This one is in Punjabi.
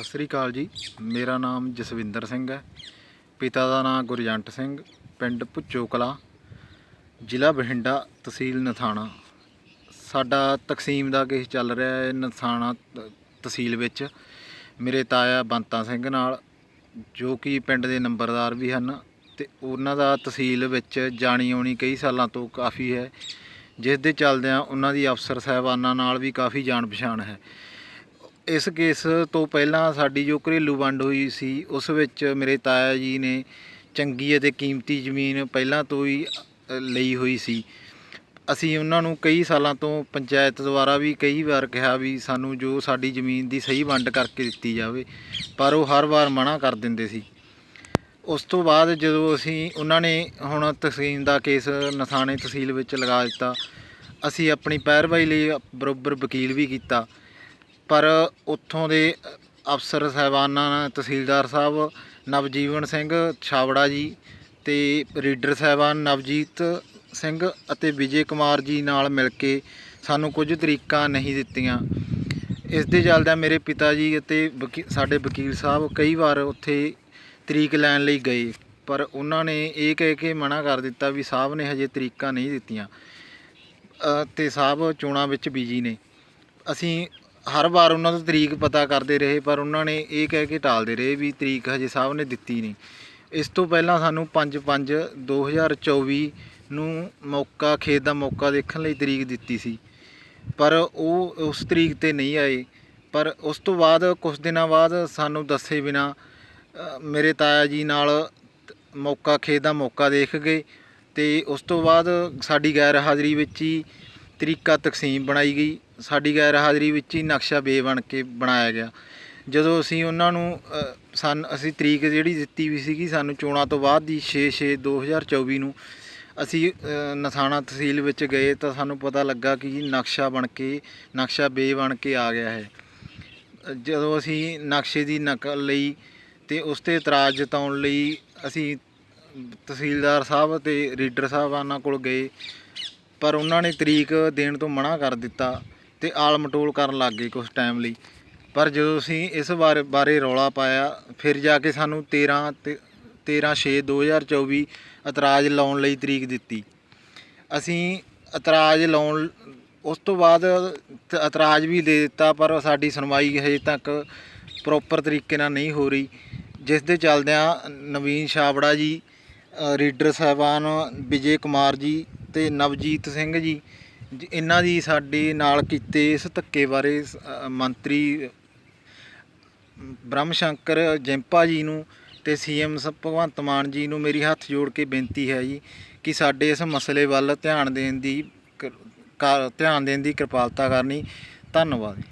ਸਤਿ ਸ੍ਰੀ ਅਕਾਲ ਜੀ। ਮੇਰਾ ਨਾਮ ਜਸਵਿੰਦਰ ਸਿੰਘ ਹੈ। ਪਿਤਾ ਦਾ ਨਾਮ ਗੁਰਜੰਟ ਸਿੰਘ, ਪਿੰਡ ਭੁੱਚੋ ਕਲਾਂ ਜ਼ਿਲ੍ਹਾ ਬਠਿੰਡਾ ਤਹਿਸੀਲ ਨਥਾਣਾ ਸਾਡਾ ਤਕਸੀਮ ਦਾ ਕੇਸ ਚੱਲ ਰਿਹਾ ਹੈ ਨਥਾਣਾ ਤਹਿਸੀਲ ਵਿੱਚ। ਮੇਰੇ ਤਾਇਆ ਬੰਤਾ ਸਿੰਘ ਨਾਲ, ਜੋ ਕਿ ਪਿੰਡ ਦੇ ਨੰਬਰਦਾਰ ਵੀ ਹਨ ਤੇ ਉਹਨਾਂ ਦਾ ਤਹਿਸੀਲ ਵਿੱਚ ਜਾਣੀ ਆਉਣੀ ਕਈ ਸਾਲਾਂ ਤੋਂ ਕਾਫੀ ਹੈ। ਜਿਸ ਦੇ ਚੱਲਦਿਆਂ ਉਹਨਾਂ ਦੀ ਅਫਸਰ ਸਾਹਿਬਾਨਾਂ ਨਾਲ ਵੀ ਕਾਫੀ ਜਾਣ ਪਛਾਣ ਹੈ। ਇਸ ਕੇਸ ਤੋਂ ਪਹਿਲਾਂ ਸਾਡੀ ਜੋ ਘਰੇਲੂ ਵੰਡ ਹੋਈ ਸੀ, ਉਸ ਵਿੱਚ ਮੇਰੇ ਤਾਇਆ ਜੀ ਨੇ ਚੰਗੀ ਅਤੇ ਕੀਮਤੀ ਜ਼ਮੀਨ ਪਹਿਲਾਂ ਤੋਂ ਹੀ ਲਈ ਹੋਈ ਸੀ। ਅਸੀਂ ਉਹਨਾਂ ਨੂੰ ਕਈ ਸਾਲਾਂ ਤੋਂ ਪੰਚਾਇਤ ਦੁਆਰਾ ਵੀ ਕਈ ਵਾਰ ਕਿਹਾ ਵੀ ਸਾਨੂੰ ਜੋ ਸਾਡੀ ਜ਼ਮੀਨ ਦੀ ਸਹੀ ਵੰਡ ਕਰਕੇ ਦਿੱਤੀ ਜਾਵੇ, ਪਰ ਉਹ ਹਰ ਵਾਰ ਮਨਾ ਕਰ ਦਿੰਦੇ ਸੀ। ਉਸ ਤੋਂ ਬਾਅਦ ਜਦੋਂ ਅਸੀਂ ਉਹਨਾਂ ਨੇ ਹੁਣ ਤਹਿਸੀਲ ਦਾ ਕੇਸ ਨਥਾਣੇ ਤਹਿਸੀਲ ਵਿੱਚ ਲਗਾ ਦਿੱਤਾ, ਅਸੀਂ ਆਪਣੀ ਪੈਰਵਾਈ ਲਈ ਬਰੋਬਰ ਵਕੀਲ ਵੀ ਕੀਤਾ। ਪਰ ਉੱਥੋਂ ਦੇ ਅਫਸਰ ਸਾਹਿਬਾਨਾਂ ਤਹਿਸੀਲਦਾਰ ਸਾਹਿਬ ਨਵਜੀਵਨ ਸਿੰਘ ਛਾਬੜਾ ਜੀ ਅਤੇ ਰੀਡਰ ਸਾਹਿਬਾਨ ਨਵਜੀਤ ਸਿੰਘ ਅਤੇ ਵਿਜੇ ਕੁਮਾਰ ਜੀ ਨਾਲ ਮਿਲ ਕੇ ਸਾਨੂੰ ਕੁਝ ਤਰੀਕਾਂ ਨਹੀਂ ਦਿੱਤੀਆਂ। ਇਸ ਦੇ ਚੱਲਦਿਆਂ ਮੇਰੇ ਪਿਤਾ ਜੀ ਅਤੇ ਵਕੀ- ਸਾਡੇ ਵਕੀਲ ਸਾਹਿਬ ਕਈ ਵਾਰ ਉੱਥੇ ਤਰੀਕ ਲੈਣ ਲਈ ਗਏ ਪਰ ਉਹਨਾਂ ਨੇ ਇਹ ਕਹਿ ਕੇ ਮਨਾ ਕਰ ਦਿੱਤਾ ਵੀ ਸਾਹਿਬ ਨੇ ਹਜੇ ਤਰੀਕਾਂ ਨਹੀਂ ਦਿੱਤੀਆਂ। ਅ, ਤੇ ਸਾਹਿਬ ਚੋਣਾਂ ਵਿੱਚ ਬਿਜ਼ੀ ਨੇ। ਅਸੀਂ ਹਰ ਵਾਰ ਉਹਨਾਂ ਤੋਂ ਤਰੀਕ ਪਤਾ ਕਰਦੇ ਰਹੇ, ਪਰ ਉਹਨਾਂ ਨੇ ਇਹ ਕਹਿ ਕੇ ਟਾਲਦੇ ਰਹੇ ਵੀ ਤਰੀਕ ਹਜੇ ਸਾਹਿਬ ਨੇ ਦਿੱਤੀ ਨਹੀਂ। ਇਸ ਤੋਂ ਪਹਿਲਾਂ ਸਾਨੂੰ 5/5/2024 ਨੂੰ ਮੌਕਾ, ਖੇਤ ਦਾ ਮੌਕਾ ਦੇਖਣ ਲਈ ਤਰੀਕ ਦਿੱਤੀ ਸੀ। ਪਰ ਉਹ ਉਸ ਤਰੀਕ ਤੇ ਨਹੀਂ ਆਏ। ਪਰ ਉਸ ਤੋਂ ਬਾਅਦ ਕੁਝ ਦਿਨਾਂ ਬਾਅਦ ਸਾਨੂੰ ਦੱਸੇ ਬਿਨਾ ਮੇਰੇ ਤਾਇਆ ਜੀ ਨਾਲ ਮੌਕਾ, ਖੇਤ ਦਾ ਮੌਕਾ ਦੇਖ ਗਏ ਤੇ ਉਸ ਤੋਂ ਬਾਅਦ ਸਾਡੀ ਗੈਰ ਹਾਜ਼ਰੀ ਵਿੱਚ ਹੀ ਤਰੀਕਾ ਤਕਸੀਮ ਬਣਾਈ ਗਈ। ਸਾਡੀ ਗੈਰ ਹਾਜ਼ਰੀ ਵਿੱਚ ਹੀ ਨਕਸ਼ਾ ਬੇਬਣ ਕੇ ਬਣਾਇਆ ਗਿਆ। ਜਦੋਂ ਅਸੀਂ ਉਹਨਾਂ ਨੂੰ ਅ, ਸਨ ਅਸੀਂ ਤਰੀਕ ਜਿਹੜੀ ਦਿੱਤੀ ਵੀ ਸੀਗੀ ਸਾਨੂੰ ਚੋਣਾਂ ਤੋਂ ਬਾਅਦ ਦੀ 6/6/2024 ਨੂੰ ਅਸੀਂ ਨਸਾਣਾ ਤਹਿਸੀਲ ਵਿੱਚ ਗਏ ਤਾਂ ਸਾਨੂੰ ਪਤਾ ਲੱਗਾ ਕਿ ਨਕਸ਼ਾ ਬਣ ਕੇ ਨਕਸ਼ਾ ਬੇ ਬਣ ਕੇ ਆ ਗਿਆ ਹੈ। ਜਦੋਂ ਅਸੀਂ ਨਕਸ਼ੇ ਦੀ ਨਕਲ ਲਈ ਤੇ ਉਸ ਤੇ ਇਤਰਾਜ਼ ਜਤਾਉਣ ਲਈ ਅਸੀਂ ਤਹਿਸੀਲਦਾਰ ਸਾਹਿਬ ਤੇ ਰੀਡਰ ਸਾਹਿਬਾਨਾਂ ਕੋਲ ਗਏ। ਪਰ ਉਹਨਾਂ ਨੇ ਤਰੀਕ ਦੇਣ ਤੋਂ ਮਨਾ ਕਰ ਦਿੱਤਾ ਤੇ ਆਲ ਮਟੋਲ ਕਰਨ ਲੱਗ ਗਏ ਕੁਝ ਟਾਈਮ ਲਈ। ਪਰ ਜਦੋਂ ਅਸੀਂ ਇਸ ਬਾਰੇ ਬਾਰੇ ਰੌਲਾ ਪਾਇਆ, ਫਿਰ ਜਾ ਕੇ ਸਾਨੂੰ 13 ਤੇ 13 6 2024 ਇਤਰਾਜ਼ ਲਾਉਣ ਲਈ ਤਰੀਕ ਦਿੱਤੀ। ਅਸੀਂ ਇਤਰਾਜ਼ ਲਾਉਣ, ਉਸ ਤੋਂ ਬਾਅਦ ਇਤਰਾਜ਼ ਵੀ ਦੇ ਦਿੱਤਾ, ਪਰ ਸਾਡੀ ਸੁਣਵਾਈ ਹਜੇ ਤੱਕ ਪ੍ਰੋਪਰ ਤਰੀਕੇ ਨਾਲ ਨਹੀਂ ਹੋ ਰਹੀ। ਜਿਸ ਦੇ ਚੱਲਦਿਆਂ ਨਵੀਨ ਛਾਬੜਾ ਜੀ ਰੀਡਰ ਸਾਹਿਬਾਨ ਵਿਜੇ ਕੁਮਾਰ ਜੀ ਤੇ ਨਵਜੀਤ ਸਿੰਘ ਜੀ ਜ- ਇਹਨਾਂ ਦੀ ਸਾਡੇ ਨਾਲ ਕੀਤੇ ਇਸ ਧੱਕੇ ਬਾਰੇ ਸ- ਅ, ਮੰਤਰੀ ਬ੍ਰਹਮ ਸ਼ੰਕਰ ਜੈਂਪਾ ਜੀ ਨੂੰ ਤੇ ਸੀਐਮ ਭਗਵੰਤ ਮਾਨ ਜੀ ਨੂੰ ਮੇਰੀ ਹੱਥ ਜੋੜ ਕੇ ਬੇਨਤੀ ਹੈ ਜੀ ਕਿ ਸਾਡੇ ਇਸ ਮਸਲੇ ਵੱਲ ਧਿਆਨ ਦੇਣ ਦੀ ਕ- ਕਾ- ਧਿਆਨ ਦੇਣ ਦੀ ਕਿਰਪਾਲਤਾ ਕਰਨੀ। ਧੰਨਵਾਦ।